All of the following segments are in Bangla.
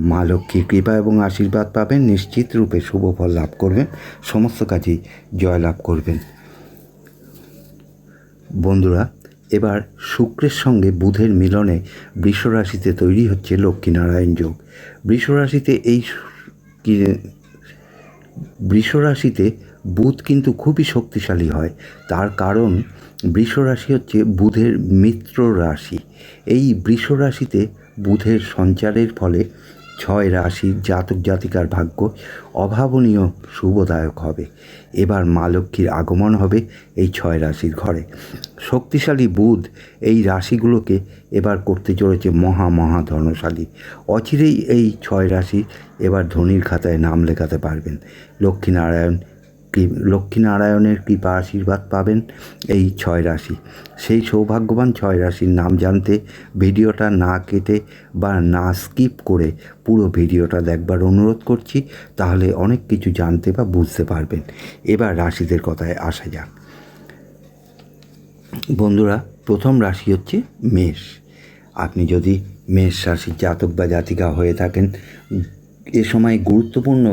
মা লক্ষ্মীর কৃপা এবং আশীর্বাদ পাবেন, নিশ্চিত রূপে শুভ ফল লাভ করবেন, সমস্ত কাজেই জয় লাভ করবেন। বন্ধুরা, এবার শুক্রের সঙ্গে বুধের মিলনে বৃষরাশিতে তৈরি হচ্ছে লক্ষ্মীনারায়ণ যোগ। বৃষরাশিতে এই বৃষরাশিতে বুধ কিন্তু খুবই শক্তিশালী হয়। তার কারণ বৃষরাশি হচ্ছে বুধের মিত্র রাশি। এই বৃষরাশিতে বুধের সঞ্চারের ফলে ছয় রাশির জাতক জাতিকার ভাগ্য অভাবনীয় শুভদায়ক হবে। এবার মা লক্ষ্মীর আগমন হবে এই ছয় রাশির ঘরে। শক্তিশালী বুধ এই রাশিগুলোকে এবার করতে চলেছে মহা মহা ধনশালী। অচিরেই এই ছয় রাশি এবার ধনির খাতায় নাম লেখাতে পারবেন। লক্ষ্মীনারায়ণ লক্ষ্মীনারায়ণের কৃপা আশীর্বাদ পাবেন এই ছয় রাশি। সেই সৌভাগ্যবান ছয় রাশির নাম জানতে ভিডিওটা না কেটে বা না স্কিপ করে পুরো ভিডিওটা দেখবার অনুরোধ করছি, তাহলে অনেক কিছু জানতে বা বুঝতে পারবেন। এবার রাশিদের কথায় আসা যাক। বন্ধুরা, প্রথম রাশি হচ্ছে মেষ। আপনি যদি মেষ রাশির জাতক বা জাতিকা হয়ে থাকেন, এ সময় গুরুত্বপূর্ণ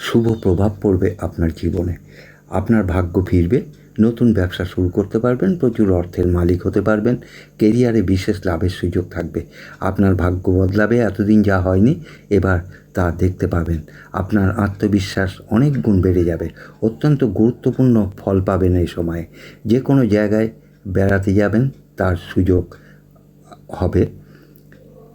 শুভ প্রভাব পড়বে আপনার জীবনে। আপনার ভাগ্য ফিরবে, নতুন ব্যবসা শুরু করতে পারবেন, প্রচুর অর্থের মালিক হতে পারবেন, কেরিয়ারে বিশেষ লাভের সুযোগ থাকবে। আপনার ভাগ্য বদলাবে, এতদিন যা হয়নি, এবার তা দেখতে পাবেন। আপনার আত্মবিশ্বাস অনেক গুণ বেড়ে যাবে। অত্যন্ত গুরুত্বপূর্ণ ফল পাবেন এই সময়ে। যে কোনো জায়গায় বেড়াতে যাবেন, তার সুযোগ হবে।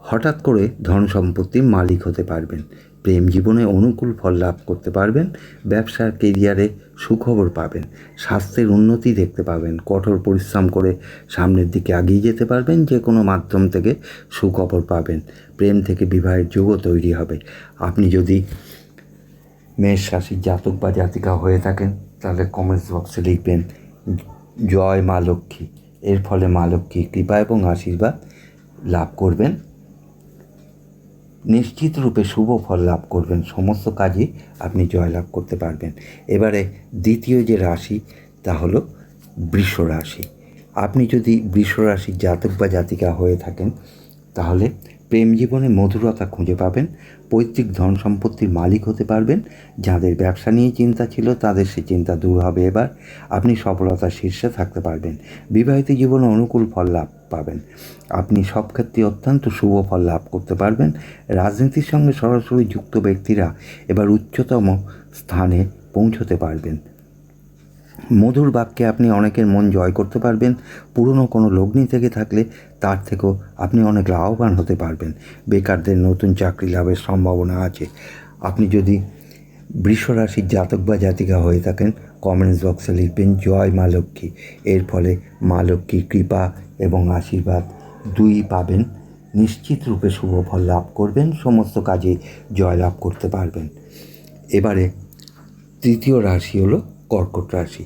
হঠাৎ করে ধন সম্পত্তির মালিক হতে পারবেন। প্রেম জীবনে অনুকূল ফল লাভ করতে পারবেন, ব্যবসার কেরিয়ারে সুখবর পাবেন, স্বাস্থ্যের উন্নতি দেখতে পাবেন, কঠোর পরিশ্রম করে সামনের দিকে এগিয়ে যেতে পারবেন, যে কোনো মাধ্যম থেকে সুখবর পাবেন, প্রেম থেকে বিবাহের যোগও তৈরি হবে। আপনি যদি মেষ রাশির জাতক বা জাতিকা হয়ে থাকেন, তাহলে কমেন্টস বক্সে লিখবেন, জয় মা লক্ষ্মী। এর ফলে মা লক্ষ্মী কৃপা এবং আশীর্বাদ লাভ করবেন। নিশ্চিত রূপে শুভ ফল লাভ করবেন। সমস্ত কাজে আপনি জয়লাভ করতে পারবেন। এবারে দ্বিতীয় যে রাশি, তা হলো বৃষ রাশি। আপনি যদি বৃষ রাশির জাতক বা জাতিকা হয়ে থাকেন, তাহলে প্রেম জীবনে মধুরতা খুঁজে পাবেন। পৈতৃক ধন সম্পত্তির মালিক হতে পারবেন। যাদের ব্যবসা নিয়ে চিন্তা ছিল, তাদের সে চিন্তা দূর হবে এবার। আপনি সফলতার শীর্ষে থাকতে পারবেন। বিবাহিত জীবনে অনুকূল ফল লাভ পাবেন। আপনি সব ক্ষেত্রে অত্যন্ত শুভ ফল লাভ করতে পারবেন। রাজনীতির সঙ্গে সরাসরি যুক্ত ব্যক্তিরা এবার উচ্চতম স্থানে পৌঁছতে পারবেন। মধুর বাক্যে আপনি অনেকের মন জয় করতে পারবেন, পুরনো কোনো লগ্নি থেকে থাকলে তার থেকেও আপনি অনেক লাভবান হতে পারবেন। বেকারদের নতুন চাকরি লাভের সম্ভাবনা আছে। আপনি যদি বৃষ রাশির জাতক বা জাতিকা হয়ে থাকেন কমেন্টস বক্সে লিখবেন, জয় মা লক্ষ্মী। এর ফলে মা লক্ষ্মীর কৃপা এবং আশীর্বাদ দুই পাবেন। নিশ্চিত রূপে শুভ ফল লাভ করবেন, সমস্ত কাজে জয় লাভ করতে পারবেন। এবারে তৃতীয় রাশি হলো কর্কট রাশি।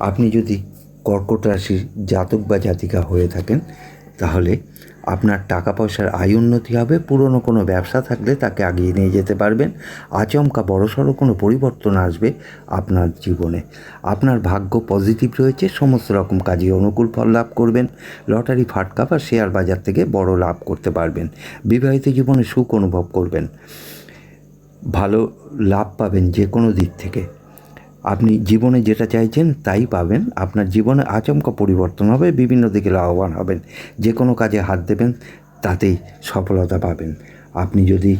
আপনি যদি কর্কট রাশির জাতক বা জাতিকা হয়ে থাকেন, তাহলে আপনার টাকা পয়সার আয় উন্নতি হবে, পুরনো কোনো ব্যবসা থাকলে তাকে আগিয়ে নিয়ে যেতে পারবেন, আচমকা বড়সড় কোনো পরিবর্তন আসবে আপনার জীবনে। আপনার ভাগ্য পজিটিভ রয়েছে, সমস্ত রকম কাজে অনুকূল ফল লাভ করবেন, লটারি, ফাটকা বা শেয়ার বাজার থেকে বড় লাভ করতে পারবেন, বিবাহিত জীবনে সুখ অনুভব করবেন, ভালো লাভ পাবেন যে কোনো দিক থেকে। আপনি জীবনে যেটা চাইছেন তাই পাবেন। আপনার জীবনে আচমকা পরিবর্তন হবে, বিভিন্ন দিকে লাভবান হবেন। যে কোনো কাজে হাত দেবেন, তাতেই সফলতা পাবেন। আপনি যদি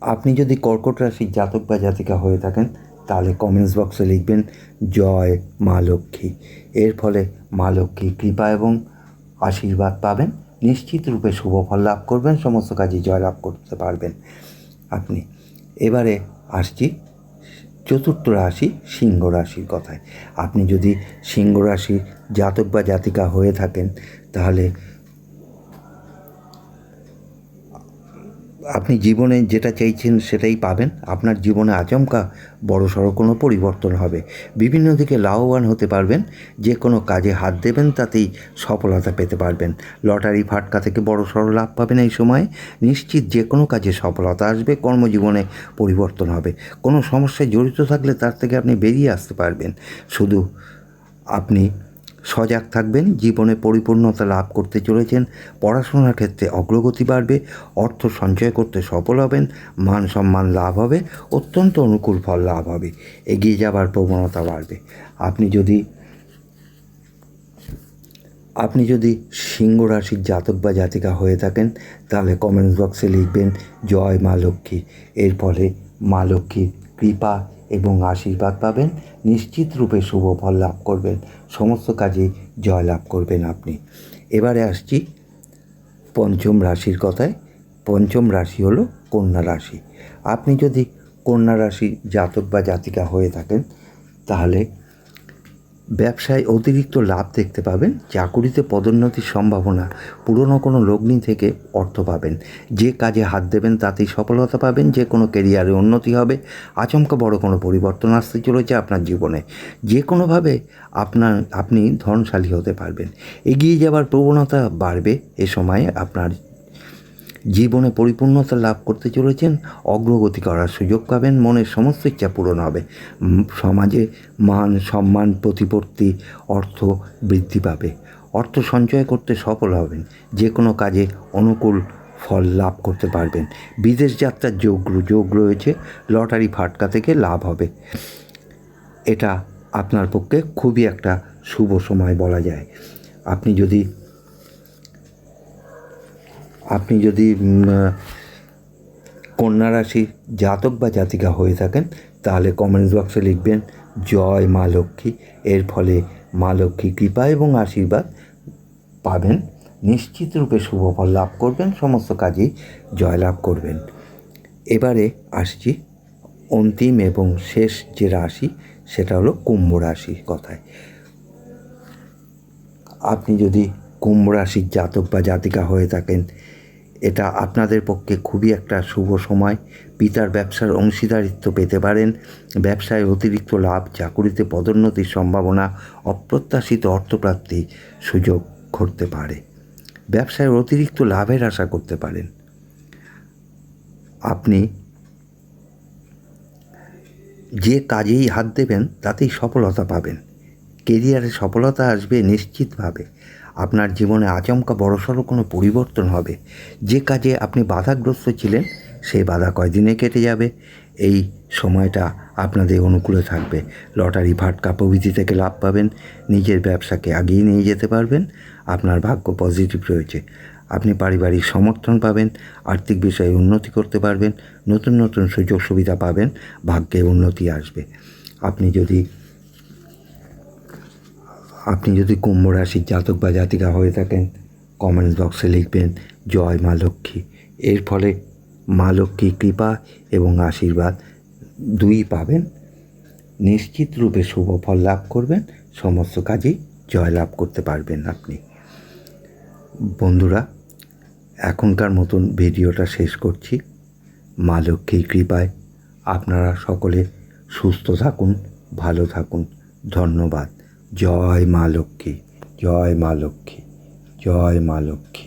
আপনি যদি কর্কট রাশির জাতক বা জাতিকা হয়ে থাকেন, তাহলে কমেন্টস বক্সে লিখবেন, জয় মা লক্ষ্মী। এর ফলে মা লক্ষ্মী কৃপা এবং আশীর্বাদ পাবেন। নিশ্চিত রূপে শুভ ফল লাভ করবেন, সমস্ত কাজে জয়লাভ করতে পারবেন। আপনি এবারে আসছি। চতুর্থ রাশি সিংহ রাশির কথায়। আপনি যদি সিংহ রাশির জাতক বা জাতিকা হয়ে থাকেন, তাহলে আপনি জীবনে যেটা চাইছেন সেটাই পাবেন। আপনার জীবনে আচমকা বড় সড়ো কোনো পরিবর্তন হবে। বিভিন্ন দিকে লাভবান হতে পারবেন। যে কোনো কাজে হাত দেবেন, তাতেই সফলতা পেতে পারবেন। লটারি ফাটকা থেকে বড় সড়ো লাভ পাবেন এই সময়। নিশ্চিত যে কোনো কাজে সফলতা আসবে, কর্মজীবনে পরিবর্তন হবে। কোনো সমস্যায় জড়িত থাকলে তার থেকে আপনি বেরিয়ে আসতে পারবেন। শুধু আপনি সজাগ থাকবেন, জীবনে পরিপূর্ণতা লাভ করতে চলেছেন, পড়াশোনার ক্ষেত্রে অগ্রগতি বাড়বে, অর্থ সঞ্চয় করতে সফল হবেন, মান সম্মান লাভ হবে, অত্যন্ত অনুকূল ফল লাভ হবে, এগিয়ে যাবার প্রবণতা বাড়বে। আপনি যদি আপনি যদি সিংহ রাশির জাতক বা জাতিকা হয়ে থাকেন, তাহলে কমেন্টস বক্সে লিখবেন, জয় মা লক্ষ্মী। এর ফলে মা লক্ষ্মীর কৃপা এবং আশীর্বাদ পাবেন, নিশ্চিত রূপে শুভ ফল লাভ করবেন। সমস্ত কাজে জয়লাভ করবেন আপনি। এবারে আসছি পঞ্চম রাশির কথায়। পঞ্চম রাশি হল কন্যা রাশি। আপনি যদি কন্যা রাশি জাতক বা জাতিকা হয়ে থাকেন, তাহলে ব্যবসায় অতিরিক্ত লাভ দেখতে পাবেন, চাকুরিতে পদোন্নতির সম্ভাবনা, পুরনো কোনো লগ্নি থেকে অর্থ পাবেন। যে কাজে হাত দেবেন তাতেই সফলতা পাবেন, যে কোনো কেরিয়ারে উন্নতি হবে। আচমকা বড় কোনো পরিবর্তন আসতে চলেছে আপনার জীবনে। যে কোনোভাবে আপনার, আপনি ধনশালী হতে পারবেন। এগিয়ে যাবার প্রবণতা বাড়বে এ সময়ে আপনার জীবনে পরিপূর্ণতা লাভ করতে চলেছেন, অগ্রগতি করার সুযোগ পাবেন, মনের সমস্ত ইচ্ছা পূরণ হবে। সমাজে মান সম্মান প্রতিপত্তি, অর্থ বৃদ্ধি পাবে। অর্থ সঞ্চয় করতে সফল হবেন, যে কোনো কাজে অনুকূল ফল লাভ করতে পারবেন। বিদেশ যাত্রার যোগ যোগ রয়েছে, লটারি ফাটকা থেকে লাভ হবে। এটা আপনার পক্ষে খুবই একটা শুভ সময় বলা যায়। আপনি যদি আপনি যদি কন্যা রাশির জাতক বা জাতিকা হয়ে থাকেন, তাহলে কমেন্টস বক্সে লিখবেন, জয় মা লক্ষ্মী। এর ফলে মা লক্ষ্মী কৃপা এবং আশীর্বাদ পাবেন। নিশ্চিত রূপে শুভ ফল লাভ করবেন, সমস্ত কাজেই জয়লাভ করবেন। এবারে আসছি অন্তিম এবং শেষ যে রাশি, সেটা হলো কুম্ভ রাশির কথায়। আপনি যদি কুম্ভ রাশির জাতক বা জাতিকা হয়ে থাকেন এটা আপনাদের পক্ষে খুবই একটা শুভ সময়। পিতার ব্যবসার অংশীদারিত্ব পেতে পারেন। ব্যবসায় অতিরিক্ত লাভ, চাকুরিতে পদোন্নতির সম্ভাবনা, অপ্রত্যাশিত অর্থপ্রাপ্তি সুযোগ ঘটতে পারে। ব্যবসায় অতিরিক্ত লাভের আশা করতে পারেন। আপনি যে কাজেই হাত দেবেন, তাতেই সফলতা পাবেন। কেরিয়ারে সফলতা আসবে নিশ্চিতভাবে। আপনার জীবনে আচমকা বড়সড় কোনো পরিবর্তন হবে। যে কাজে আপনি বাধাগ্রস্ত ছিলেন, সেই বাধা কয়দিনে কেটে যাবে? এই সময়টা আপনাদের অনুকূলে থাকবে। লটারি, ফাটকা প্রভৃতি থেকে লাভ পাবেন। নিজের ব্যবসাকে আগিয়ে নিয়ে যেতে পারবেন। আপনার ভাগ্য পজিটিভ রয়েছে। আপনি পারিবারিক সমর্থন পাবেন, আর্থিক বিষয়ে উন্নতি করতে পারবেন, নতুন নতুন সুযোগ সুবিধা পাবেন, ভাগ্যে উন্নতি আসবে। আপনি যদি আপনি যদি কুম্ভ রাশির জাতক বা জাতিকা হয়ে থাকেন কমেন্ট বক্সে লিখবেন, জয় মা লক্ষ্মী। এর ফলে মা লক্ষ্মী কৃপা এবং আশীর্বাদ দুই পাবেন। নিশ্চিত রূপে শুভ ফল লাভ করবেন, সমস্ত কাজেই জয় লাভ করতে পারবেন আপনি। বন্ধুরা, এখনকার মতন ভিডিওটা শেষ করছি। মা লক্ষ্মীর কৃপায় আপনারা সকলে সুস্থ থাকুন, ভালো থাকুন। ধন্যবাদ। জয় মা লক্ষ্মী জয় মা লক্ষ্মী জয় মা লক্ষ্মী।